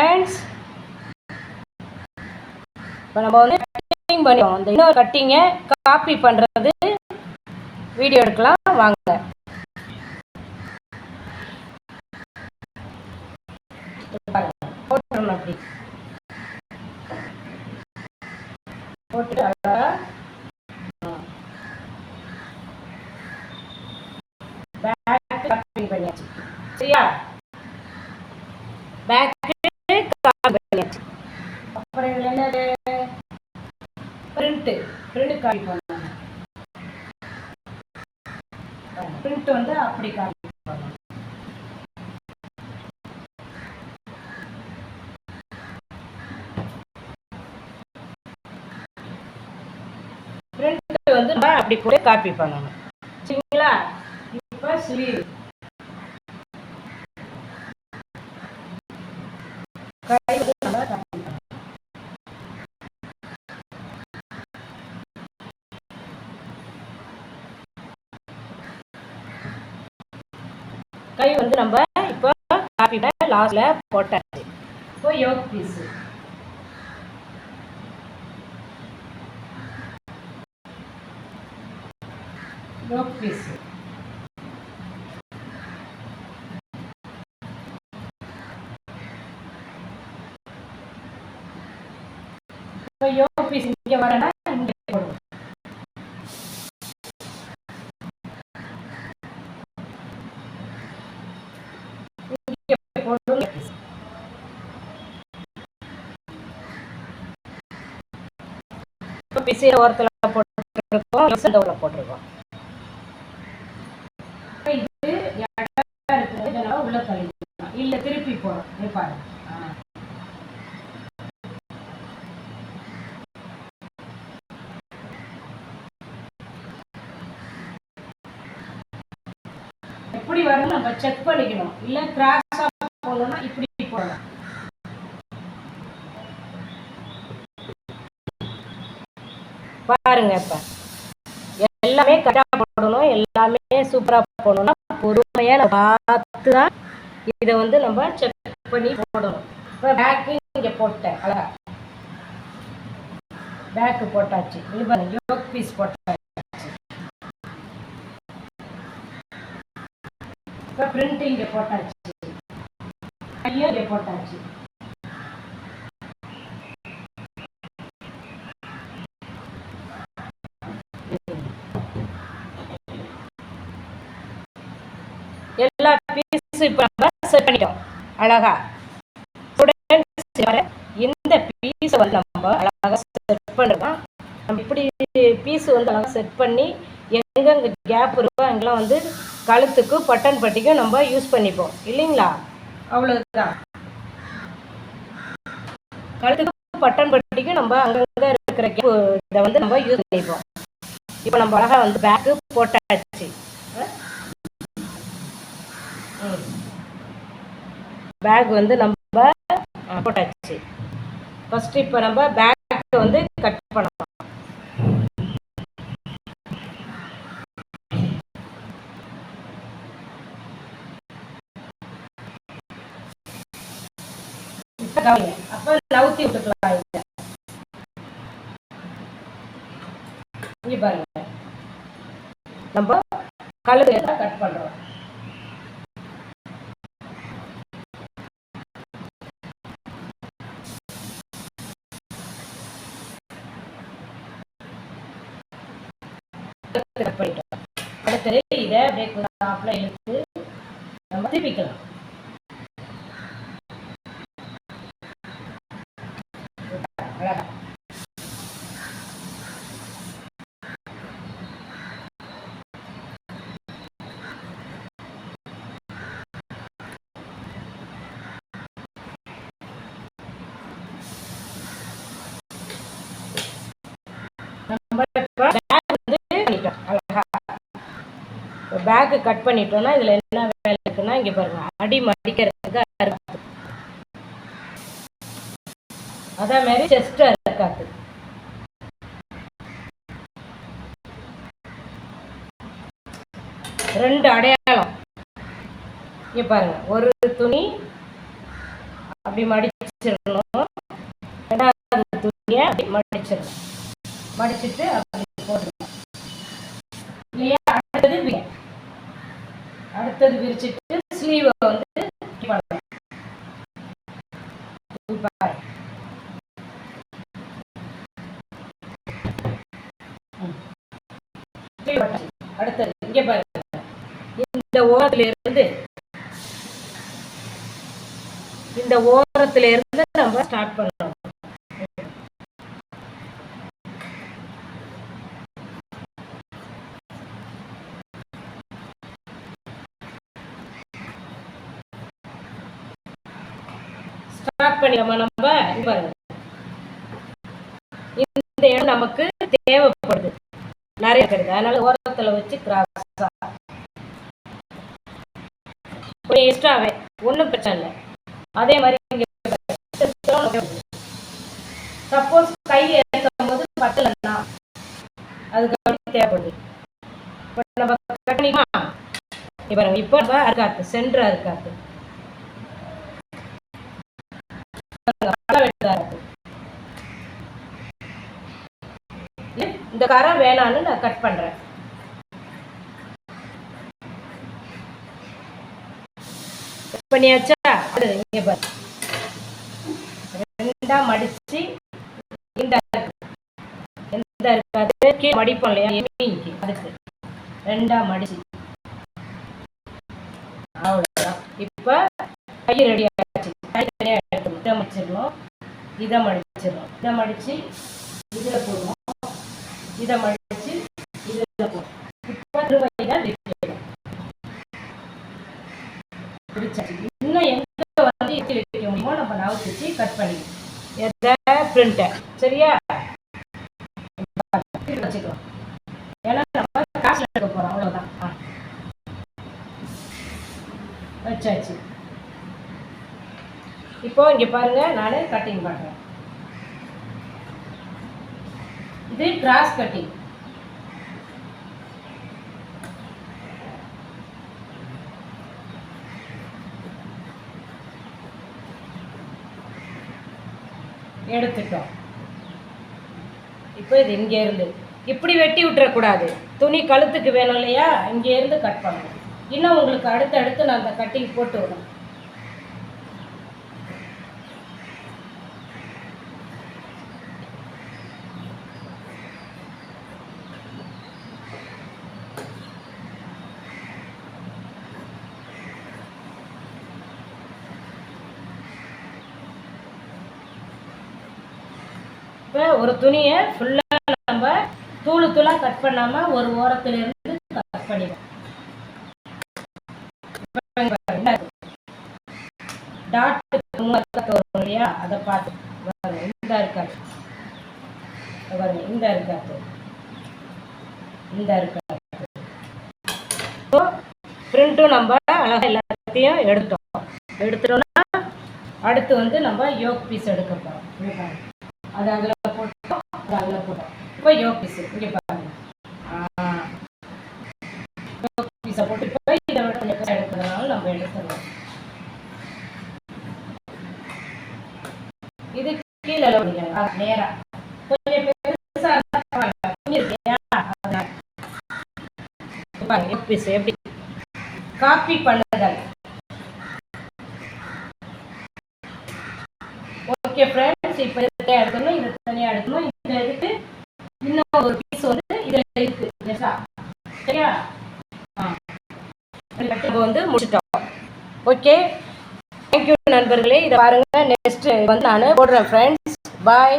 Friends இப்போ நம்ம வந்து கட்டிங் பண்ணுவோம் அந்த இன்னொரு கட்டிங்கை காப்பி பண்ணுறது வீடியோ எடுக்கலாம். வாங்க. அப்படி. போட்டு அழகா பேக் கட்டிங் பண்ணியாச்சு. சரியா? பேக் காப்பி பண்ணியாச்சு அப்புறம் இதுல என்னது பிரிண்ட்டு பிரிண்ட் காப்பி பண்ணணும். பிரிண்ட் வந்து அப்படி காப்பி பண்ணணும். பிரிண்ட் வந்து நம்ம அப்படி கூட காப்பி பண்ணணும். சரிங்களா? இப்போ ஸ்லீவ் கை வந்து நம்ம காப்பி பண்ணணும் கை வந்து நம்ம இப்போ காப்பி லாஸ்ட்ல போட்டாச்சு இப்போ யோக் பீஸ் யோக் பீஸ் இப்போ யோக் பீஸ் இங்கே வரேன்னா இங்கே போடுவோம் இங்கே போடுவோம் யோக் பீஸ் இப்போ பிசைய ஓரத்தில் போட்டிருக்கோம் இந்த உள்ள போட்டிருக்கோம். இப்ப உள்ள கழிக்கலாம் இல்லை திருப்பி போடும் பாருங்க எப்படி வரணும் நம்ம செக் பண்ணிக்கணும். இல்லை கிராஸ் போடணும்னா இப்படி போடலாம் பாருங்க இப்ப. எல்லாமே கரெக்டாக போடணும் எல்லாமே சூப்பராக போடணும்னா பொறுமையாக நம்ம பார்த்து தான் இதை வந்து நம்ம செக் பண்ணி போடணும். இப்போ பேக்கு இங்கே போட்டேன் அழகா. பேக்கு போட்டாச்சு. இது பாருங்க யோக் பீஸ் போட்டாச்சு. இப்போ பிரிண்ட் இங்கே போட்டாச்சு. கையும் இங்கே போட்டாச்சு. இப்போ நம்ம செட் பண்ணிட்டோம். அழகா. ஸ்டூடெண்ட்ஸ் இந்த பீஸை வந்து நம்ம அழகாக செட் பண்ணுறோம் நம்ம இப்படி பீஸ் வந்து அழகாக செட் பண்ணி எங்கெங்கே கேப் இருக்கோ அங்கெல்லாம் வந்து கழுத்துக்கு பட்டன் பட்டிக்கும் நம்ம யூஸ் பண்ணிப்போம். இல்லைங்களா? அவ்வளோதான் கழுத்துக்கு பட்டன் பட்டிக்கும் நம்ம அங்கங்கே இருக்கிற கேப் இதை வந்து நம்ம யூஸ் பண்ணிப்போம். இப்போ நம்ம அழகாக வந்து பேக்கு போட்டாச்சு. பேக் வந்து நம்ம போட்டாச்சு. ஃபர்ஸ்ட் இப்போ நம்ம பேக் வந்து கட் பண்ணலாம். அப்போ அப்ப நவுத்தி விட்டுக்கலாம் இதை. இங்க பாருங்க. நம்ம கழுதை கட் பண்றோம். கட் பண்ணிட்டோம் அடுத்தது இதை அப்படியே கொஞ்சம் இழுத்து நம்ம திருப்பிக்கலாம் அழகா நம்ம இப்போ பேக் வந்து பண்ணிட்டோம் அழகா பேக்கு கட் பண்ணிட்டோம்னா இதில் என்ன வேலை இருக்குன்னா இங்கே பாருங்க அடி மடிக்கிறதுக்கு அறுக்காது அதே மாதிரி செஸ்ட் இருக்காது ரெண்டு அடையாளம். இங்கே பாருங்க ஒரு துணி அப்படி மடிச்சிடணும். ரெண்டாவது துணியை அப்படி மடிச்சிடணும். மடிச்சிட்டு அப்படி போட்டுருணும் இல்லையா அடுத்தது வி- அடுத்தது விரிச்சிட்டு ஸ்லீவை வந்து அடுத்தது இங்க பாருங்க இந்த ஓரத்துல இருந்து இந்த ஓரத்துல இருந்து நம்ம ஸ்டார்ட் பண்ணணும் ஸ்டார்ட் பண்ணிடலாமா நம்ம? இந்த இடம் நமக்கு தேவைப்படுது. நிறைய இருக்கிறது அதனால ஓரத்துல வச்சு கிராஸா கொஞ்சம் எக்ஸ்ட்ராவே ஒன்றும் பிரச்சனை இல்லை. அதே மாதிரி இங்கே சப்போஸ் கை ஏற்றும் போது பத்தலன்னா அதுக்கு தேவைப்படுது. இப்போ நம்ம கட்டணிமா இப்போ இப்போ நம்ம அறுக்காத்து சென்டர் அறுக்காத்து களை வெட்டுதா இந்த கரை வேணான்னு நான் கட் பண்ணுறேன் Cut பண்ணியாச்சா? அது இங்க பாரு. ரெண்டா மடிச்சு இந்த எந்த இருக்காது கீழே மடிப்போம் இல்லையா? எம்மிக்கு அதுக்கு. ரெண்டா மடிச்சு. அவ்வளோதான் இப்போ கை ரெடி ஆயிடுச்சு. தனித்தனியாக எடுத்து எடுக்கணும் இதை இதை மடிச்சிடும் இதை மடிச்சு இதில் போடுவோம். இதை மடிச்சு இதில் போடுவோம். இப்போ திரும்ப இன்னும் எங்க வந்து எட்டி வைக்க முடியுமோ நம்ம நவுத்து வச்சு கட் பண்ணிக்கணும் எதை? பிரிண்ட்டை சரியா? வச்சுக்கலாம். ஏன்னா நம்ம காசு எடுக்க போகிறோம் அவ்வளோதான் ஆ. வச்சாச்சு. இப்போ இங்க பாருங்க நான் கட்டிங் பண்றேன். இது கிராஸ் கட்டிங் எடுத்துட்டோம். இப்போ இது இங்க இருந்து. இப்படி வெட்டி விட்டுறக்கூடாது. துணி கழுத்துக்கு வேணும் இல்லையா? இங்க இருந்து கட் பண்ணணும். இன்னும் உங்களுக்கு அடுத்தடுத்து அடுத்து நான் அந்த கட்டிங் போட்டு விடணும். இப்போ ஒரு துணியை ஃபுல்லாக நம்ம தூளு தூளாக கட் பண்ணாமல் ஒரு ஓரத்துல இருந்து கட் பண்ணிடுவோம் டாட் வரும் இல்லையா? அதை பார்த்து பாருங்க. இந்த இருக்காது பாருங்க. இந்த இருக்காது இந்த இருக்காது பிரிண்ட்டும் நம்ம அழகாக எல்லாத்தையும் எடுத்தோம் எடுத்துட்டோம்னா அடுத்து வந்து நம்ம யோக் பீஸ் எடுக்க போகிறோம் அது அதில் போட்டோம் அது அதில் போட்டோம் இப்போ யோக் பீஸ் இங்கே பாருங்க. யோக் பீஸை போட்டு இப்போ இதை விட கொஞ்சம் பெருசா எடுக்கிறதுனால நம்ம எடுத்துடலாம். இது கீழே நேராக நேரா. கொஞ்சம் பெருசா இருந்தா பரவாயில்ல. துணி இருக்கு. இல்லையா? அதான். இப்ப பாருங்க யோக் பீஸ் எப்படி காப்பி பண்ணுதல் ஓகே ஃபஸ்ட்டு இப்போ இதை எடுக்கணும் இதை தனியாக எடுக்கணும். இதை எடுத்து இன்னும் ஒரு பீஸ் வந்து இதில் இருக்கு. எஸ்ஸா சரியா? ஆ. வந்து முடிச்சிட்டோம். ஓகே தேங்க்யூ நண்பர்களே. இதை பாருங்கள் நெக்ஸ்ட் வந்து நான் போடுறேன் ஃப்ரெண்ட்ஸ் பாய்